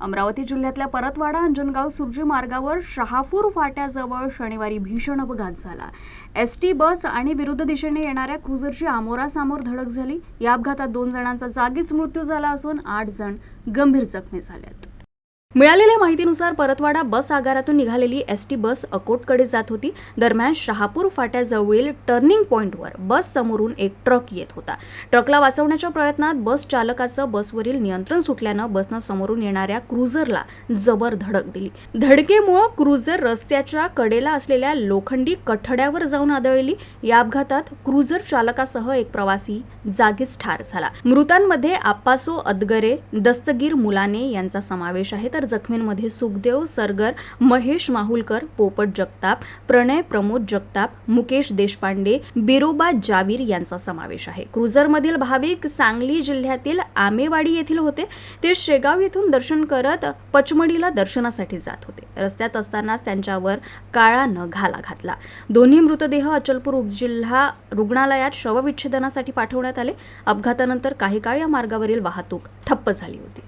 अमरावती जिल्ह्यातल्या परतवाडा अंजनगाव सुर्जी मार्गावर शहापूर फाट्याजवळ शनिवारी भीषण अपघात झाला. एस टी बस आणि विरुद्ध दिशेने येणाऱ्या क्रुझरची आमोरासमोर धडक झाली. या अपघातात दोन जणांचा जागीच मृत्यू झाला असून आठ जण गंभीर जखमी झाल्यात मिळालेल्या माहितीनुसार परतवाडा बस आगारातून निघालेली एस टी बस अकोटकडे जात होती. दरम्यान शहापूर फाट्याजवळील टर्निंग पॉईंटवर बस समोरून एक ट्रक येत होता. ट्रकला वाचवण्याच्या प्रयत्नात बस चालकाचं बसवरील नियंत्रण सुटल्यानं बसनं समोरून येणाऱ्या क्रुझरला जबर धडक दिली. धडकेमुळं क्रुझर रस्त्याच्या कडेला असलेल्या लोखंडी कठड्यावर जाऊन आदळली. या अपघातात क्रुझर चालकासह एक प्रवासी जागीच ठार झाला. मृतांमध्ये आप्पासो अदगरे दस्तगीर मुलाने यांचा समावेश आहे. तर जखमींमध्ये सुखदेव सरगर महेश माहुलकर पोपट जगताप प्रणय प्रमोद जगताप मुकेश देशपांडे बिरोबा जावीर यांचा समावेश आहे. क्रुझरमधील भाविक सांगली जिल्ह्यातील आमेवाडी येथील होते. ते शेगाव येथून दर्शन करत पचमडीला दर्शनासाठी जात होते. रस्त्यात असतानाच त्यांच्यावर काळा न घाला घातला. दोन्ही मृतदेह अचलपूर उपजिल्हा रुग्णालयात शवविच्छेदनासाठी पाठवण्यात आले. अपघातानंतर काही काळ या मार्गावरील वाहतूक ठप्प झाली होती.